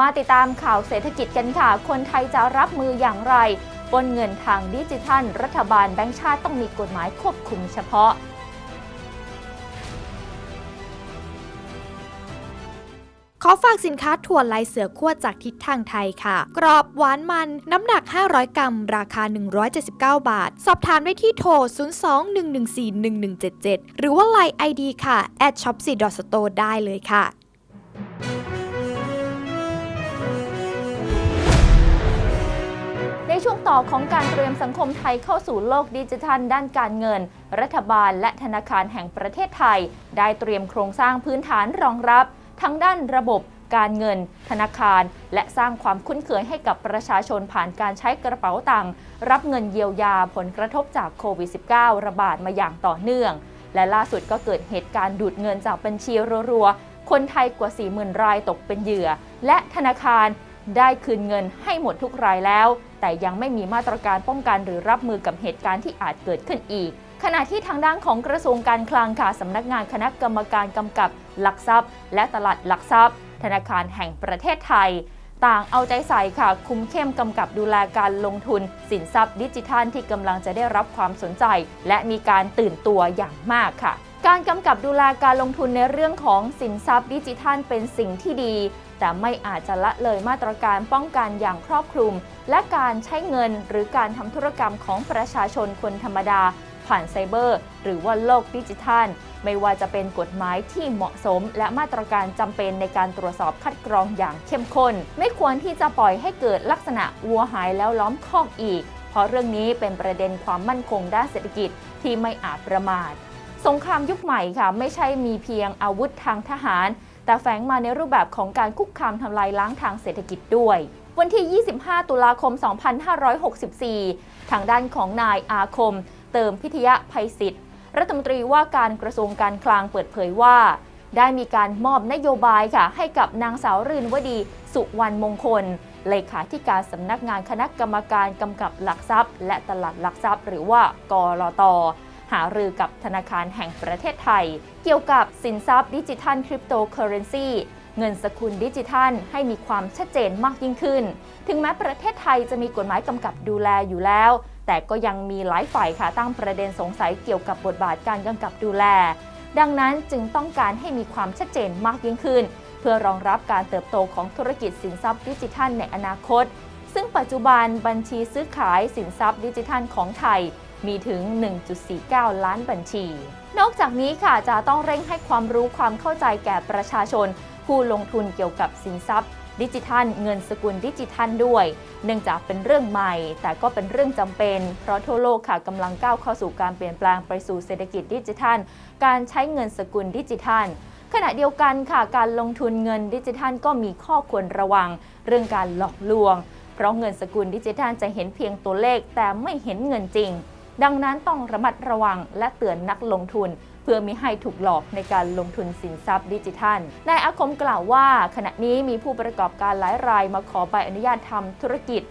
มาติดตามข่าวเศรษฐกิจกันค่ะ คนไทยจะรับมืออย่างไรปนเงินทางดิจิทัล รัฐบาลแบงก์ชาติต้องมีกฎหมายควบคุมเฉพาะ ขอฝากสินค้าถั่วลายเสือขั้วจากทิศทางไทยค่ะ กรอบหวานมัน น้ำหนัก 500 กรัม ราคา 179 บาท สอบถามได้ที่โทร 02-114-1177 หรือว่า Line ID ค่ะ at shop 4 store ได้เลยค่ะ ช่วงต่อของการเตรียมสังคมไทยเข้าสู่โลกดิจิทัลด้านการเงิน รัฐบาลและธนาคารแห่งประเทศไทย ได้เตรียมโครงสร้างพื้นฐานรองรับ ทั้งด้านระบบการเงิน ธนาคาร และสร้างความคุ้นเคยให้กับประชาชนผ่านการใช้กระเป๋าตังค์รับเงินเยียวยาผลกระทบจากโควิด -19 ระบาดมาอย่างต่อเนื่อง และล่าสุดก็เกิดเหตุการณ์ดูดเงินจากบัญชีรัวๆคนไทยกว่า 40,000 รายตกเป็นเหยื่อ และธนาคารได้คืนเงินให้หมดทุกรายแล้ว แต่ยังไม่มีมาตรการป้องกันหรือรับมือกับเหตุการณ์ที่อาจเกิดขึ้นอีก ขณะที่ทางด้านของกระทรวงการคลังค่ะสำนักงานคณะกรรมการกำกับหลักทรัพย์ และตลาดหลักทรัพย์ ธนาคารแห่งประเทศไทย ต่างเอาใจใส่ค่ะ คุมเข้มกำกับดูแลการลงทุน สินทรัพย์ดิจิทัลที่กำลังจะได้รับความสนใจ และมีการตื่นตัวอย่างมากค่ะการกำกับดูแลการลงทุนในเรื่องของสินทรัพย์ดิจิทัลเป็นสิ่งที่ดี แต่ไม่อาจจะละเลยมาตรการป้องกันอย่างครอบคลุม และการใช้เงินหรือการทำธุรกรรมของประชาชนคนธรรมดา ผ่านไซเบอร์ หรือว่าโลกดิจิทัล ไม่ว่าจะเป็นกฎหมายที่เหมาะสม และมาตรการจำเป็นในการตรวจสอบคัดกรองอย่างเข้มข้น ไม่ควรที่จะปล่อยให้เกิดลักษณะวัวหายแล้วล้อมคอกอีก เพราะเรื่องนี้เป็นประเด็นความมั่นคงด้านเศรษฐกิจที่ไม่อาจประมาทสงครามยุคใหม่ค่ะไม่ใช่มีเพียงอาวุธทางทหาร แต่แฝงมาในรูปแบบของการคุกคามทำลายล้างทางเศรษฐกิจด้วย วันที่ 25 ตุลาคม 2564 ทางด้านของนายอาคม เติมพิทยะภัยศิษย์รัฐมนตรีว่าการกระทรวงการคลังเปิดเผยว่า ได้มีการมอบนโยบายค่ะ ให้กับนางสาวรื่นวดี สุวรรณมงคลเลขาธิการสำนักงานคณะกรรมการกำกับหลักทรัพย์ และตลาดหลักทรัพย์ หรือว่ากรต หารือกับธนาคารแห่งประเทศไทย เกี่ยวกับสินทรัพย์ดิจิทัลคริปโตเคอเรนซีเงินสกุลดิจิทัลให้มีความชัดเจนมากยิ่งขึ้น ถึงแม้ประเทศไทยจะมีกฎหมายกำกับดูแลอยู่แล้ว แต่ก็ยังมีหลายฝ่ายค่ะตั้งประเด็นสงสัยเกี่ยวกับบทบาทการกำกับดูแล ดังนั้นจึงต้องการให้มีความชัดเจนมากยิ่งขึ้น เพื่อรองรับการเติบโตของธุรกิจสินทรัพย์ดิจิทัลในอนาคต ซึ่งปัจจุบันบัญชีซื้อขายสินทรัพย์ดิจิทัลของไทย มีถึง 1.49 ล้านบัญชี นอกจากนี้ค่ะจะต้องเร่งให้ความรู้ความเข้าใจแก่ประชาชน ผู้ลงทุนเกี่ยวกับสินทรัพย์ ดิจิทัล เงินสกุลดิจิทัลด้วย เนื่องจากเป็นเรื่องใหม่ แต่ก็เป็นเรื่องจำเป็น เพราะทั่วโลกค่ะกำลังก้าวเข้าสู่การเปลี่ยนแปลงไปสู่เศรษฐกิจดิจิทัล การใช้เงินสกุลดิจิทัลขณะเดียวกันค่ะการลงทุนเงินดิจิทัลก็มีข้อควรระวัง เรื่องการหลอกลวง เพราะเงินสกุลดิจิทัลจะเห็นเพียงตัวเลขแต่ไม่เห็นเงินจริง ดังนั้นต้องระมัดระวังและเตือนนักลงทุน เพื่อมิให้ถูกหลอกในการลงทุนสินทรัพย์ดิจิทัล นายอาคมกล่าวว่า ขณะนี้มีผู้ประกอบการหลายรายมาขอใบอนุญาตทำธุรกิจ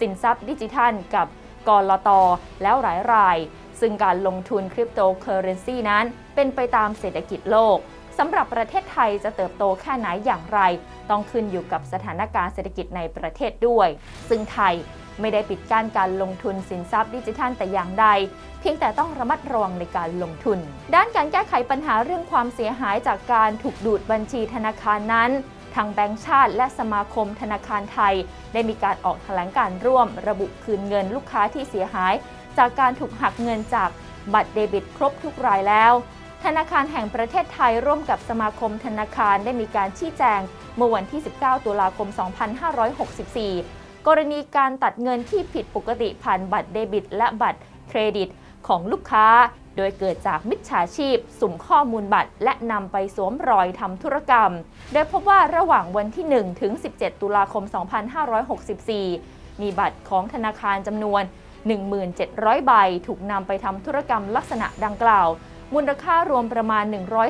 สินทรัพย์ดิจิทัล กับกรลตแล้วหลายราย ซึ่งการลงทุนคริปโตเคอเรนซีนั้น เป็นไปตามเศรษฐกิจโลกสำหรับประเทศไทยจะเติบโตแค่ไหนอย่างไร ต้องขึ้นอยู่กับสถานการณ์เศรษฐกิจในประเทศด้วย ซึ่งไทย ไม่ได้ปิดกั้นการลงทุนสินทรัพย์ดิจิทัลแต่อย่างใด เพียงแต่ต้องระมัดระวังในการลงทุน ด้านการแก้ไขปัญหาเรื่องความเสียหายจากการถูกดูดบัญชีธนาคารนั้น ทางแบงก์ชาติ และสมาคมธนาคารไทย ได้มีการออกแถลงการร่วม ระบุคืนเงินลูกค้าที่เสียหาย จากการถูกหักเงินจากบัตรเดบิตครบทุกรายแล้ว ธนาคารแห่งประเทศไทยร่วมกับสมาคมธนาคารได้มีการชี้แจง เมื่อวันที่ 19 ตุลาคม 2564 กรณีการตัดเงินที่ผิดปกติผ่านบัตรเดบิต และบัตรเครดิตของลูกค้า โดยเกิดจากมิจฉาชีพ สุ่มข้อมูลบัตร และนำไปสวมรอยทำธุรกรรม โดยพบว่าระหว่างวันที่ 1 ถึง 17 ตุลาคม 2564 มีบัตรของธนาคารจำนวน 1,700 ใบ ถูกนำไปทำธุรกรรมลักษณะดังกล่าว มูลค่ารวมประมาณ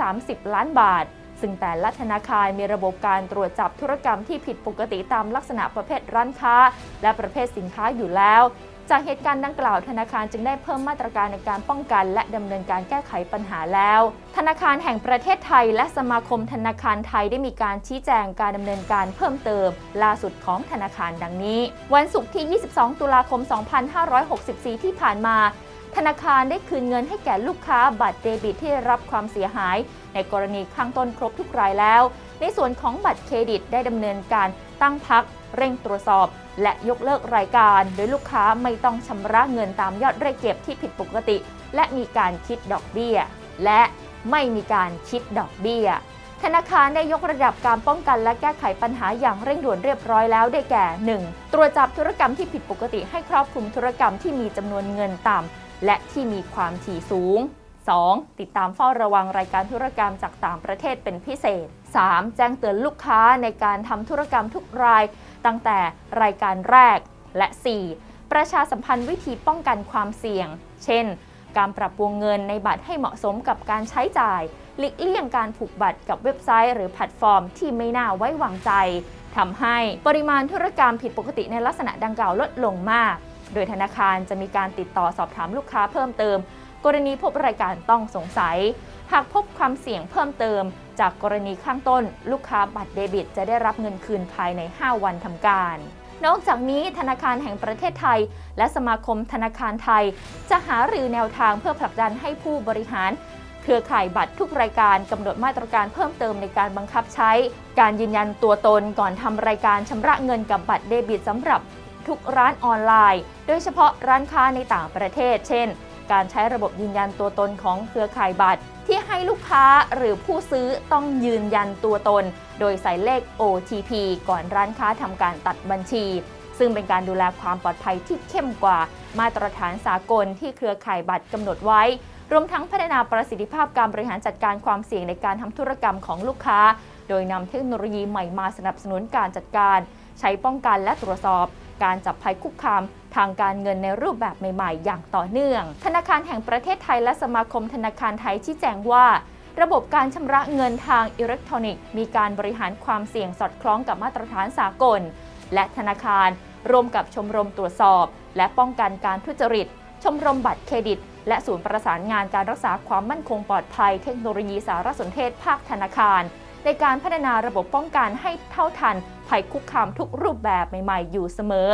130 ล้านบาท ซึ่งแต่ละธนาคารมีระบบการตรวจจับธุรกรรมที่ผิดปกติตามลักษณะประเภทร้านค้า และประเภทสินค้าอยู่แล้ว จากเหตุการณ์ดังกล่าวธนาคารจึงได้เพิ่มมาตรการในการป้องกัน และดำเนินการแก้ไขปัญหาแล้ว ธนาคารแห่งประเทศไทย และสมาคมธนาคารไทยได้มีการชี้แจงการดำเนินการเพิ่มเติม ล่าสุดของธนาคารดังนี้ วันศุกร์ที่ 22 ตุลาคม 2564 ที่ผ่านมา ธนาคารได้คืนเงินให้แก่ลูกค้าบัตรเดบิตที่รับความเสียหาย ในกรณีข้างต้นครบทุกรายแล้ว ในส่วนของบัตรเครดิตได้ดำเนินการตั้งพัก เร่งตรวจสอบ และยกเลิกรายการ โดยลูกค้าไม่ต้องชำระเงินตามยอดเรียกเก็บที่ผิดปกติ และมีการคิดดอกเบี้ย และไม่มีการคิดดอกเบี้ยธนาคารได้ยกระดับการป้องกันและแก้ไขปัญหาอย่างเร่งด่วนเรียบร้อยแล้วได้แก่ 1. ตรวจจับธุรกรรมที่ผิดปกติให้ครอบคลุมธุรกรรมที่มีจำนวนเงินต่ำ และที่มีความถี่สูง 2. ติดตามเฝ้าระวังรายการธุรกรรมจากต่างประเทศเป็นพิเศษ 3. แจ้งเตือนลูกค้าในการทำธุรกรรมทุกราย ตั้งแต่รายการแรก และ 4. ประชาสัมพันธ์วิธีป้องกันความเสี่ยง เช่น การปรับวงเงินในบัตรให้เหมาะสมกับการใช้จ่ายหลีกเลี่ยงการผูกบัตรกับเว็บไซต์ หรือแพลตฟอร์มที่ไม่น่าไว้วางใจทำให้ปริมาณธุรกรรมผิดปกติในลักษณะดังกล่าวลดลงมาก โดยธนาคารจะมีการติดต่อสอบถามลูกค้าเพิ่มเติม กรณีพบรายการต้องสงสัย หากพบความเสี่ยงเพิ่มเติม จากกรณีข้างต้น ลูกค้าบัตรเดบิต จะได้รับเงินคืนภายใน 5 วันทำการนอกจากนี้ธนาคารแห่งประเทศไทย และสมาคมธนาคารไทย จะหารือแนวทางเพื่อผลักดันให้ผู้บริหาร เครือข่ายบัตรทุกรายการกำหนดมาตรการเพิ่มเติมในการบังคับใช้ การยืนยันตัวตนก่อนทำรายการชำระเงินกับบัตรเดบิตสำหรับ ทุกร้านออนไลน์ โดยเฉพาะร้านค้าในต่างประเทศ เช่น การใช้ระบบยืนยันตัวตนของเครือข่ายบัตร ที่ให้ลูกค้าหรือผู้ซื้อต้องยืนยันตัวตน โดยใส่เลข OTP ก่อนร้านค้าทำการตัดบัญชี ซึ่งเป็นการดูแลความปลอดภัยที่เข้มกว่ามาตรฐานสากลที่เครือข่ายบัตรกำหนดไว้รวมทั้งพัฒนาประสิทธิภาพการบริหารจัดการความเสี่ยงในการทำธุรกรรมของลูกค้า โดยนำเทคโนโลยีใหม่มาสนับสนุนการจัดการ ใช้ป้องกันและตรวจสอบ การจับภัยคุกคามทางการเงินในรูปแบบใหม่ๆ อย่างต่อเนื่อง ธนาคารแห่งประเทศไทยและสมาคมธนาคารไทยชี้แจงว่า ระบบการชำระเงินทางอิเล็กทรอนิกส์ มีการบริหารความเสี่ยงสอดคล้องกับมาตรฐานสากล และธนาคาร ร่วมกับชมรมตรวจสอบ และป้องกันการทุจริต ชมรมบัตรเครดิต และศูนย์ประสานงานการรักษาความมั่นคงปลอดภัย เทคโนโลยีสารสนเทศภาคธนาคาร ในการพัฒนาระบบป้องกันให้เท่าทันภัยคุกคามทุกรูปแบบใหม่ ๆ อยู่เสมอ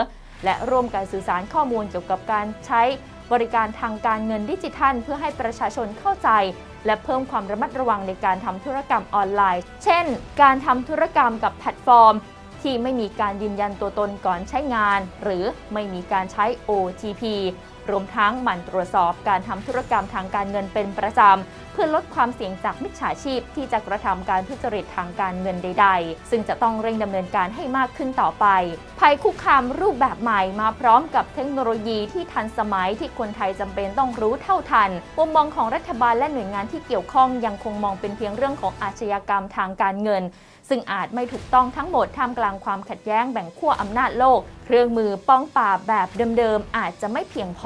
และร่วมการสื่อสารข้อมูลเกี่ยวกับการใช้บริการทางการเงินดิจิทัล เพื่อให้ประชาชนเข้าใจ และเพิ่มความระมัดระวังในการทำธุรกรรมออนไลน์ เช่น การทำธุรกรรมกับแพลตฟอร์ม ที่ไม่มีการยืนยันตัวตนก่อนใช้งาน หรือไม่มีการใช้ OTP รวมทั้งหมั่นตรวจสอบการทำธุรกรรมทางการเงินเป็นประจำ เพื่อลดความเสี่ยงจากมิจฉาชีพที่จะกระทำการทุจริตทางการเงินใด ๆ ซึ่งจะต้องเร่งดำเนินการให้มากขึ้นต่อไป ภัยคุกคามรูปแบบใหม่มาพร้อมกับเทคโนโลยีที่ทันสมัยที่คนไทยจำเป็นต้องรู้เท่าทันมุมมองของรัฐบาลและหน่วยงานที่เกี่ยวข้องยังคงมองเป็นเพียงเรื่องของอาชญากรรมทางการเงิน ซึ่งอาจไม่ถูกต้องทั้งหมดท่ามกลางความขัดแย้งแบ่งขั้วอำนาจโลก เครื่องมือป้องปราบแบบเดิมๆอาจจะไม่เพียงพ